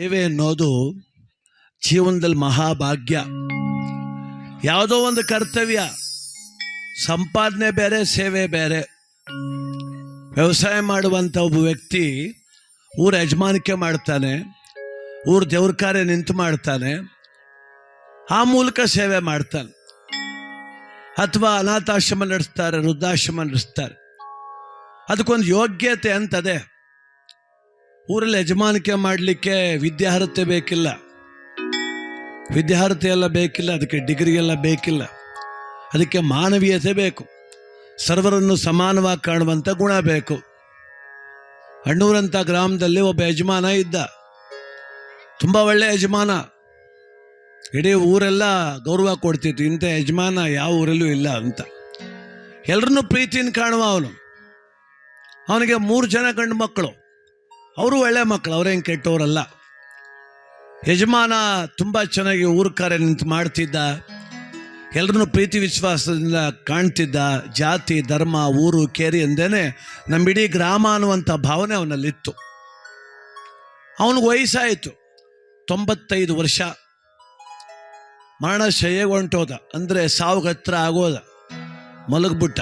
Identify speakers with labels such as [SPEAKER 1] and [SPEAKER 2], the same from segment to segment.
[SPEAKER 1] ಸೇವೆ ಅನ್ನೋದು ಜೀವನದಲ್ಲಿ ಮಹಾಭಾಗ್ಯ. ಯಾವುದೋ ಒಂದು ಕರ್ತವ್ಯ, ಸಂಪಾದನೆ ಬೇರೆ, ಸೇವೆ ಬೇರೆ. ವ್ಯವಸಾಯ ಮಾಡುವಂಥ ಒಬ್ಬ ವ್ಯಕ್ತಿ ಊರ ಯಜಮಾನಿಕೆ ಮಾಡ್ತಾನೆ, ಊರ ದೇವ್ರ ಕಾರ್ಯ ನಿಂತು ಮಾಡ್ತಾನೆ, ಆ ಮೂಲಕ ಸೇವೆ ಮಾಡ್ತಾನೆ. ಅಥವಾ ಅನಾಥಾಶ್ರಮ ನಡೆಸ್ತಾರೆ, ವೃದ್ಧಾಶ್ರಮ ನಡೆಸ್ತಾರೆ. ಅದಕ್ಕೊಂದು ಯೋಗ್ಯತೆ ಅಂತದೆ. ಊರಲ್ಲಿ ಯಜಮಾನಿಕೆ ಮಾಡಲಿಕ್ಕೆ ವಿದ್ಯಾರ್ಹತೆ ಬೇಕಿಲ್ಲ. ವಿದ್ಯಾರ್ಹತೆ ಎಲ್ಲ ಬೇಕಿಲ್ಲ, ಅದಕ್ಕೆ ಡಿಗ್ರಿ ಎಲ್ಲ ಬೇಕಿಲ್ಲ. ಅದಕ್ಕೆ ಮಾನವೀಯತೆ ಬೇಕು. ಸರ್ವರನ್ನು ಸಮಾನವಾಗಿ ಕಾಣುವಂಥ ಗುಣ ಬೇಕು. ಅಣ್ಣೂರಂಥ ಗ್ರಾಮದಲ್ಲಿ ಒಬ್ಬ ಯಜಮಾನ ಇದ್ದ. ತುಂಬ ಒಳ್ಳೆಯ ಯಜಮಾನ. ಇಡೀ ಊರೆಲ್ಲ ಗೌರವ ಕೊಡ್ತಿತ್ತು, ಇಂಥ ಯಜಮಾನ ಯಾವ ಊರಲ್ಲೂ ಇಲ್ಲ ಅಂತ. ಎಲ್ಲರನ್ನೂ ಪ್ರೀತಿಯಿಂದ ಕಾಣುವ ಅವನು. ಅವನಿಗೆ ಮೂರು ಜನ ಗಂಡು ಮಕ್ಕಳು. ಅವರು ಒಳ್ಳೆ ಮಕ್ಕಳು ಅವ್ರೇನು ಕೆಟ್ಟವರಲ್ಲ. ಯಜಮಾನ ತುಂಬ ಚೆನ್ನಾಗಿ ಊರು ಕಾರ್ಯ ನಿಂತು ಮಾಡ್ತಿದ್ದ. ಎಲ್ಲರೂ ಪ್ರೀತಿ ವಿಶ್ವಾಸದಿಂದ ಕಾಣ್ತಿದ್ದ. ಜಾತಿ, ಧರ್ಮ, ಊರು, ಕೇರಿ ಎಂದೇನೆ ನಮ್ಮ ಇಡೀ ಗ್ರಾಮ ಅನ್ನುವಂಥ ಭಾವನೆ ಅವನಲ್ಲಿತ್ತು. ಅವನಿಗೆ ವಯಸ್ಸಾಯಿತು, ತೊಂಬತ್ತೈದು ವರ್ಷ. ಮರಣಶಯ್ಯಗೆ ಹೊಂಟೋದ, ಅಂದರೆ ಸಾವಿಗೆ ಹತ್ರ ಆಗೋದ, ಮಲಗ್ಬಿಟ್ಟ.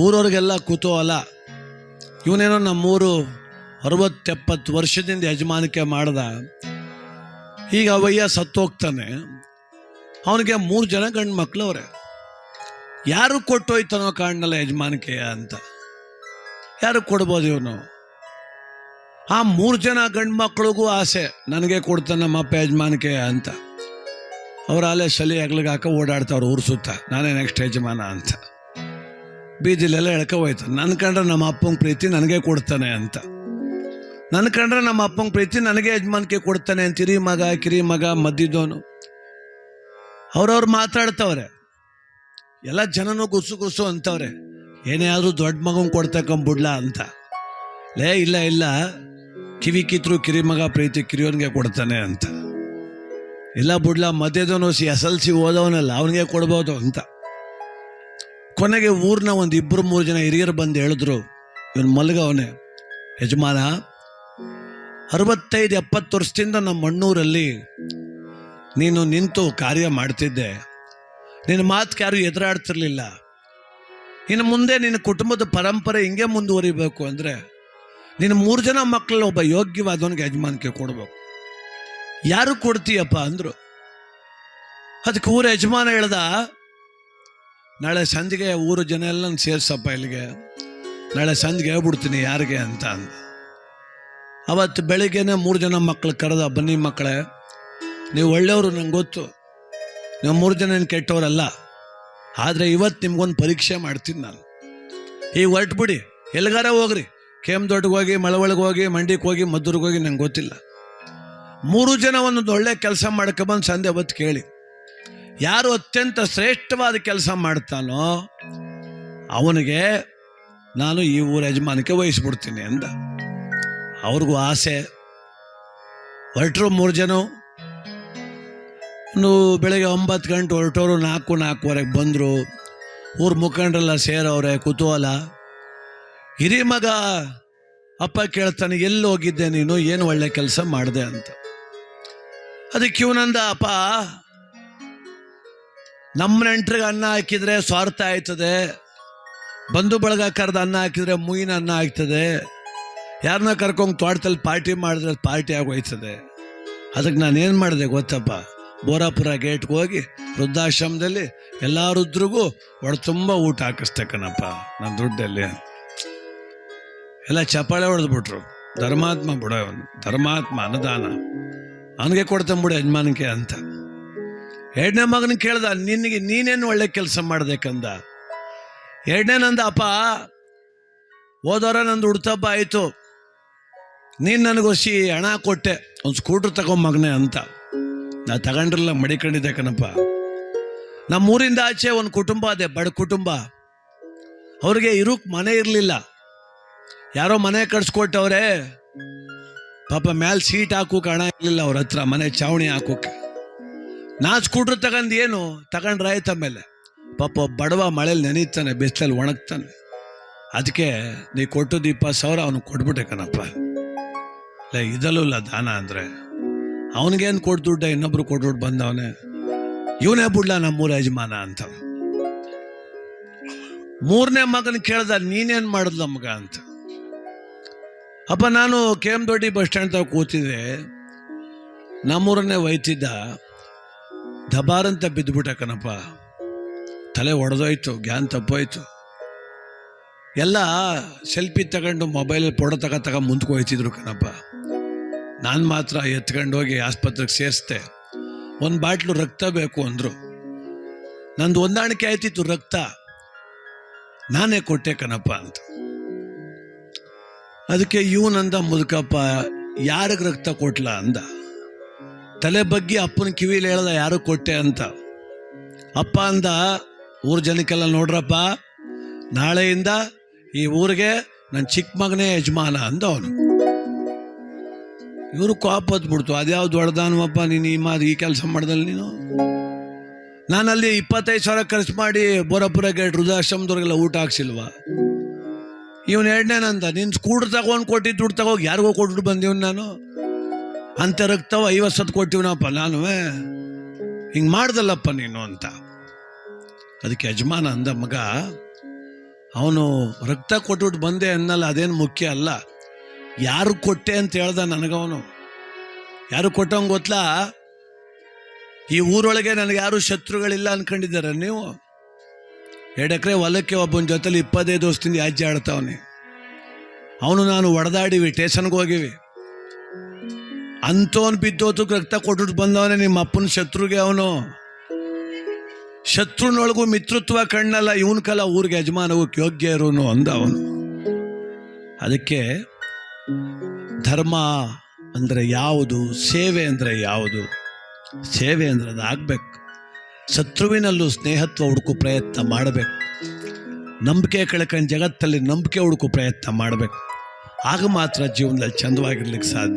[SPEAKER 1] ಊರವ್ರಿಗೆಲ್ಲ ಅಲ್ಲ ಇವನೇನೋ ನಮ್ಮೂರು ಅರವತ್ತೆಪ್ಪತ್ತು ವರ್ಷದಿಂದ ಯಜಮಾನಿಕೆ ಮಾಡ್ದ. ಈಗ ಅವಯ್ಯ ಸತ್ತೋಗ್ತಾನೆ. ಅವನಿಗೆ ಮೂರು ಜನ ಗಂಡು ಅವ್ರೆ ಯಾರು ಕೊಟ್ಟೋಯ್ತಾನೋ ಕಾಣಲ್ಲ ಯಜಮಾನಿಕೆ ಅಂತ. ಯಾರು ಕೊಡ್ಬೋದು ಇವನು? ಆ ಮೂರು ಜನ ಗಂಡು ಮಕ್ಕಳಿಗೂ ಆಸೆ. ನನಗೆ ಕೊಡ್ತಾನೆ ನಮ್ಮಪ್ಪ ಯಜಮಾನಿಕೆ ಅಂತ. ಅವ್ರ ಅಲ್ಲೇ ಸಲಿ ಹಗ್ಲಿಗೆ ಹಾಕ ಓಡಾಡ್ತಾವ್ರು ಊರು ಸುತ್ತ. ನಾನೇ ನೆಕ್ಸ್ಟ್ ಯಜಮಾನ ಅಂತ. ಬೀದಿಲೆಲ್ಲ ಎಳ್ಕೊ ಹೋಯ್ತು. ನನ್ನ ಕಂಡ್ರೆ ನಮ್ಮ ಅಪ್ಪನ ಪ್ರೀತಿ ನನಗೆ ಕೊಡ್ತಾನೆ ಅಂತ. ನನ್ನ ಕಂಡ್ರೆ ನಮ್ಮ ಅಪ್ಪನ ಪ್ರೀತಿ ನನಗೆ ಯಜಮಾನಿಕೆ ಕೊಡ್ತಾನೆ ಅಂತ. ಹಿರಿ ಮಗ, ಕಿರಿ ಮಗ, ಮದ್ದಿದ್ದವನು. ಅವ್ರವ್ರು ಮಾತಾಡ್ತವ್ರೆ. ಎಲ್ಲ ಜನನು ಗುಸು ಗುಸು ಅಂತವ್ರೆ. ಏನೇ ಆದರೂ ದೊಡ್ಡ ಮಗನ್ ಕೊಡ್ತಕ್ಕಂಬಿಡ್ಲಾ ಅಂತ. ಲೇ, ಇಲ್ಲ ಇಲ್ಲ. ಕಿವಿ ಕಿತ್ರು ಕಿರಿ ಮಗ, ಪ್ರೀತಿ ಕಿರಿಯೋನ್ಗೆ ಕೊಡ್ತಾನೆ ಅಂತ. ಇಲ್ಲ ಬಿಡ್ಲ ಮದ್ಯದವನು ಸಿ ಎಸ್ ಎಲ್ ಸಿ ಓದವನಲ್ಲ, ಅವನಿಗೆ ಕೊಡ್ಬೋದು ಅಂತ. ಕೊನೆಗೆ ಊರ್ನ ಒಂದು ಇಬ್ಬರು ಮೂರು ಜನ ಹಿರಿಯರು ಬಂದು ಹೇಳಿದ್ರು. ಇವನು ಮಲ್ಗವನೇ ಯಜಮಾನ ಅರವತ್ತೈದು, ಎಪ್ಪತ್ತು ವರ್ಷದಿಂದ ನಮ್ಮ ಮಣ್ಣೂರಲ್ಲಿ ನೀನು ನಿಂತು ಕಾರ್ಯ ಮಾಡ್ತಿದ್ದೆ. ನಿನ್ನ ಮಾತು ಯಾರು ಎದುರಾಡ್ತಿರ್ಲಿಲ್ಲ. ಇನ್ನು ಮುಂದೆ ನಿನ್ನ ಕುಟುಂಬದ ಪರಂಪರೆ ಹಿಂಗೆ ಮುಂದುವರಿಬೇಕು ಅಂದರೆ ನಿನ್ನ ಮೂರು ಜನ ಮಕ್ಕಳಲ್ಲಿ ಒಬ್ಬ ಯೋಗ್ಯವಾದವನಿಗೆ ಯಜಮಾನಿಕೆ ಕೊಡ್ಬೇಕು. ಯಾರು ಕೊಡ್ತೀಯಪ್ಪ ಅಂದರು. ಅದಕ್ಕೆ ಊರ ಯಜಮಾನ ಹೇಳ್ದ, ನಾಳೆ ಸಂಜೆಗೆ ಊರು ಜನ ಎಲ್ಲ ಸೇರ್ಸಪ್ಪ ಇಲ್ಲಿಗೆ. ನಾಳೆ ಸಂಜೆಗೆ ಹೇಳ್ಬಿಡ್ತೀನಿ ಯಾರಿಗೆ ಅಂತ ಅಂದ. ಅವತ್ತು ಬೆಳಿಗ್ಗೆನೆ ಮೂರು ಜನ ಮಕ್ಕಳು ಕರೆದ, ಬನ್ನಿ ಮಕ್ಕಳೇ, ನೀವು ಒಳ್ಳೆಯವರು ನಂಗೆ ಗೊತ್ತು. ನೀವು ಮೂರು ಜನ ಕೆಟ್ಟವರಲ್ಲ. ಆದರೆ ಇವತ್ತು ನಿಮ್ಗೊಂದು ಪರೀಕ್ಷೆ ಮಾಡ್ತೀನಿ ನಾನು. ಈಗ ಹೊರಟ್ಬಿಡಿ. ಎಲ್ಲಿಗಾರ ಹೋಗ್ರಿ. ಕೇಮ್ ದೊಡ್ಡಗೆ ಹೋಗಿ ಮಳವಳಗೆ ಹೋಗಿ ಮಂಡಿಗೆ ಹೋಗಿ, ಮದ್ದೂರಿಗೆ ಹೋಗಿ ನಂಗೆ ಗೊತ್ತಿಲ್ಲ. ಮೂರು ಜನ ಒಂದೊಂದು ಒಳ್ಳೆ ಕೆಲಸ ಮಾಡ್ಕೊಬಂದು ಸಂಧೆ ಅವತ್ತು ಕೇಳಿ. ಯಾರು ಅತ್ಯಂತ ಶ್ರೇಷ್ಠವಾದ ಕೆಲಸ ಮಾಡ್ತಾನೋ ಅವನಿಗೆ ನಾನು ಈ ಊರ ಯಜಮಾನಕ್ಕೆ ವಹಿಸ್ಬಿಡ್ತೀನಿ ಅಂದ. ಅವ್ರಿಗೂ ಆಸೆ. ಹೊರಟರು ಮೂರು ಜನ. ಒಂದು ಬೆಳಗ್ಗೆ ಒಂಬತ್ತು ಗಂಟೆ ಹೊರಟೋರು ನಾಲ್ಕು, ನಾಲ್ಕುವರೆಗೆ ಬಂದರು. ಊರ ಮುಖಂಡರೆಲ್ಲ ಸೇರವ್ರೆ, ಕುತೂಹಲ. ಹಿರಿ ಮಗ ಅಪ್ಪ ಕೇಳ್ತಾನೆ, ಎಲ್ಲಿ ಹೋಗಿದ್ದೆ ನೀನು? ಏನು ಒಳ್ಳೆ ಕೆಲಸ ಮಾಡಿದೆ ಅಂತ. ಅದಕ್ಕೆ ಇವನಂದ ಅಪ್ಪ ನಮ್ಮ ನೆಂಟ್ರಿಗೆ ಅನ್ನ ಹಾಕಿದರೆ ಸ್ವಾರ್ಥ ಆಯ್ತದೆ. ಬಂಧು ಬಳಗ ಕರೆದ ಅನ್ನ ಹಾಕಿದರೆ ಮುಯಿನ ಅನ್ನ ಆಗ್ತದೆ. ಯಾರನ್ನ ಕರ್ಕೊಂಡು ತೋಟದಲ್ಲಿ ಪಾರ್ಟಿ ಮಾಡಿದ್ರೆ ಪಾರ್ಟಿ ಆಗೋಯ್ತದೆ. ಅದಕ್ಕೆ ನಾನು ಏನು ಮಾಡಿದೆ ಗೊತ್ತಪ್ಪ? ಬೋರಾಪುರ ಗೇಟ್ಗೆ ಹೋಗಿ ವೃದ್ಧಾಶ್ರಮದಲ್ಲಿ ಎಲ್ಲ ರುದ್ರಿಗೂ ಒಡ ತುಂಬ ಊಟ ಹಾಕಿಸ್ತೆ ಕಣಪ್ಪ ನನ್ನ ದುಡ್ಡಲ್ಲಿ. ಎಲ್ಲ ಚಪಾಳೆ ಹೊಡೆದ್ಬಿಟ್ರು. ಧರ್ಮಾತ್ಮ ಬಿಡ ಧರ್ಮಾತ್ಮ ಅನುದಾನ. ಅವನಿಗೆ ಕೊಡ್ತಾನೆ ಬಿಡು ಯಜಮಾನಕ್ಕೆ ಅಂತ. ಎರಡನೇ ಮಗನ ಕೇಳ್ದ, ನಿನಗೆ ನೀನೇನು ಒಳ್ಳೆ ಕೆಲಸ ಮಾಡಬೇಕಂದ ಎರಡನೇ ನಂದ ಅಪ್ಪ ಹೋದವರ ನಂದು ಹುಡ್ತಬ್ಬ ಆಯಿತು. ನೀನು ನನಗೊಸಿ ಹಣ ಕೊಟ್ಟೆ, ಒಂದು ಸ್ಕೂಟರ್ ತಗೊಂಡ್ ಮಗನೇ ಅಂತ. ನಾ ತಗೊಂಡ್ರಲ್ಲ ಮಡಿಕೊಂಡಿದ್ದೆ ಕಣಪ್ಪ. ನಮ್ಮೂರಿಂದ ಆಚೆ ಒಂದು ಕುಟುಂಬ ಅದೇ, ಬಡ ಕುಟುಂಬ. ಅವ್ರಿಗೆ ಇರೋಕ್ ಮನೆ ಇರಲಿಲ್ಲ. ಯಾರೋ ಮನೆ ಕಟ್ಸ್ಕೊಟ್ಟವ್ರೆ, ಪಾಪ ಮ್ಯಾಲ್ ಸೀಟ್ ಹಾಕೋಕೆ ಹಣ ಇರಲಿಲ್ಲ ಅವ್ರ ಹತ್ರ, ಮನೆ ಚಾವಣಿ ಹಾಕೋಕೆ. ನಾ ಸ್ಕೂಟ್ರ್ ತಗೊಂಡು ಏನು ತಗೊಂಡ್ರಾಯ್ತ ಮೇಲೆ. ಪಾಪ ಬಡವ ಮಳೇಲಿ ನೆನೀತಾನೆ, ಬಿಸಿಲಲ್ಲಿ ಒಣಗ್ತಾನೆ. ಅದಕ್ಕೆ ನೀ ಕೊಟ್ಟು ಇಪ್ಪತ್ತು ಸಾವಿರ ಅವನು ಕೊಟ್ಬಿಟ್ಟೆ ಕಣಪ್ಪ. ಇದಲ್ಲೂ ಇಲ್ಲ ದಾನ ಅಂದರೆ. ಅವನಿಗೇನು ಕೊಟ್ಟು ದುಡ್ಡ, ಇನ್ನೊಬ್ರು ಕೊಟ್ಟು ದುಡ್ಡು ಬಂದವನೇ, ಇವನೇ ಬಿಡ್ಲ ನಮ್ಮೂರ ಯಜಮಾನ ಅಂತ. ಮೂರನೇ ಮಗನ ಕೇಳ್ದ, ನೀನೇನು ಮಾಡಿದ್ಲ ಮಗ ಅಂತ. ಅಪ್ಪ, ನಾನು K M Doddi bus stand ತಾವ ಕೂತಿದ್ದೆ. ನಮ್ಮೂರನ್ನೇ ಒಯ್ತಿದ್ದ. ದಬಾರಂತ ಬಿದ್ದುಬಿಟ್ಟ ಕಣಪ್ಪ. ತಲೆ ಒಡೆದೋಯ್ತು, ಗ್ಯಾನ್ ತಪ್ಪೋಯ್ತು. ಎಲ್ಲ ಸೆಲ್ಫಿ ತಗೊಂಡು ಮೊಬೈಲ್ ಫೋಟೋ ತಗ ತಗ ಮುಂದ್ಕೋಯ್ತಿದ್ರು ಕಣಪ್ಪ. ನಾನು ಮಾತ್ರ ಎತ್ಕೊಂಡು ಹೋಗಿ ಆಸ್ಪತ್ರೆಗೆ ಸೇರಿಸ್ದೆ. ಒಂದು ಬಾಟ್ಲು ರಕ್ತ ಬೇಕು ಅಂದರು. ನಂದು ಹೊಂದಾಣಿಕೆ ಆಯ್ತಿತ್ತು ರಕ್ತ. ನಾನೇ ಕೊಟ್ಟೆ ಕಣಪ್ಪ ಅಂತ. ಅದಕ್ಕೆ ಇವನಂದ ಮುದುಕಪ್ಪ, ಯಾರಿಗೆ ರಕ್ತ ಕೊಟ್ಲ ಅಂದ. ತಲೆ ಬಗ್ಗೆ ಅಪ್ಪನ ಕಿವಿಲಿ ಹೇಳ್ದ ಯಾರು ಕೊಟ್ಟೆ ಅಂತ. ಅಪ್ಪ ಅಂದ, ಊರ ಜನಕ್ಕೆಲ್ಲ ನೋಡ್ರಪ್ಪ, ನಾಳೆಯಿಂದ ಈ ಊರಿಗೆ ನನ್ನ ಚಿಕ್ಕ ಮಗನೇ ಯಜಮಾನ ಅಂದ ಅವನು ಇವರು ಕಾಪ್ ಹೊತ್ಬಿಡ್ತು. ಅದ್ಯಾವ್ದು ದೊಡ್ಡದಾನವಪ್ಪ ನೀನು ಈ ಮಾತು, ಈ ಕೆಲಸ ಮಾಡ್ದಲ್ಲಿ ನೀನು? ನಾನಲ್ಲಿ ಇಪ್ಪತ್ತೈದು ಸಾವಿರ ಖರ್ಚು ಮಾಡಿ ಬೋರಪುರ ಗೇಟ್ ವೃದ್ಧಾಶ್ರಮದವ್ರಿಗೆಲ್ಲ ಊಟ ಹಾಕ್ಸಿಲ್ವ? ಇವನು ಎರಡನೇನಂತ ನಿನ್ ಸ್ಕೂಟ್ರ್ ತಗೊಂಡು ಕೊಟ್ಟಿದ್ದು ದುಡ್ಡು ತಗೋಗಿ ಯಾರಿಗೋ ಕೊಟ್ಟು ಬಂದಿವ್ನು ನಾನು? ಅಂತ ರಕ್ತವ ಐವತ್ತು ಸತ್ತು ಕೊಟ್ಟಿವನಪ್ಪ ನಾನು ಹಿಂಗೆ ಮಾಡ್ದಲ್ಲಪ್ಪ ನೀನು ಅಂತ. ಅದಕ್ಕೆ ಯಜಮಾನ ಅಂದ, ಮಗ, ಅವನು ರಕ್ತ ಕೊಟ್ಬಿಟ್ಟು ಬಂದೆ ಅನ್ನಲ್ಲ, ಅದೇನು ಮುಖ್ಯ ಅಲ್ಲ. ಯಾರು ಕೊಟ್ಟೆ ಅಂತ ಹೇಳ್ದ ನನಗವನು. ಯಾರು ಕೊಟ್ಟವಂಗೆ ಗೊತ್ತಲ್ಲ ಈ ಊರೊಳಗೆ ನನಗೆ ಯಾರು ಶತ್ರುಗಳಿಲ್ಲ ಅನ್ಕೊಂಡಿದ್ದಾರೆ ನೀವು? ಎರಡು ಎಕರೆ ಹೊಲಕ್ಕೆ ಒಬ್ಬನ ಜೊತೆಲಿ ಇಪ್ಪತ್ತೈದು ವರ್ಷದಿಂದ ಯಾಜ್ಯ ಆಡ್ತಾವನೆ. ಅವನು ನಾನು ಒಡೆದಾಡಿವಿ ಟೇಷನ್ಗೆ ಹೋಗಿವಿ. ಅಂಥವನ್ ಬಿದ್ದೋತಕ್ಕೆ ರಕ್ತ ಕೊಟ್ಟು ಬಂದವನೇ ನಿಮ್ಮ ಅಪ್ಪನ ಶತ್ರುಗೆ ಅವನು. ಶತ್ರುನೊಳಗೂ ಮಿತ್ರತ್ವ ಕಣ್ಣಲ್ಲ, ಇವನ್ ಕಲ ಊರಿಗೆ ಯಜಮಾನವು ಯೋಗ್ಯ ಇರೋನು ಅಂದ ಅವನು ಅದಕ್ಕೆ ಧರ್ಮ ಅಂದರೆ ಯಾವುದು? ಸೇವೆ ಅಂದರೆ ಯಾವುದು? ಸೇವೆ ಅಂದರೆ ಅದು ಶತ್ರುವಿನಲ್ಲೂ ಸ್ನೇಹತ್ವ ಹುಡುಕು ಪ್ರಯತ್ನ ಮಾಡಬೇಕು. ನಂಬಿಕೆ ಕಳ್ಕೊಂಡು ಜಗತ್ತಲ್ಲಿ ನಂಬಿಕೆ ಹುಡುಕು ಪ್ರಯತ್ನ ಮಾಡಬೇಕು. ಆಗ ಮಾತ್ರ ಜೀವನದಲ್ಲಿ ಚಂದವಾಗಿರ್ಲಿಕ್ಕೆ ಸಾಧ್ಯ.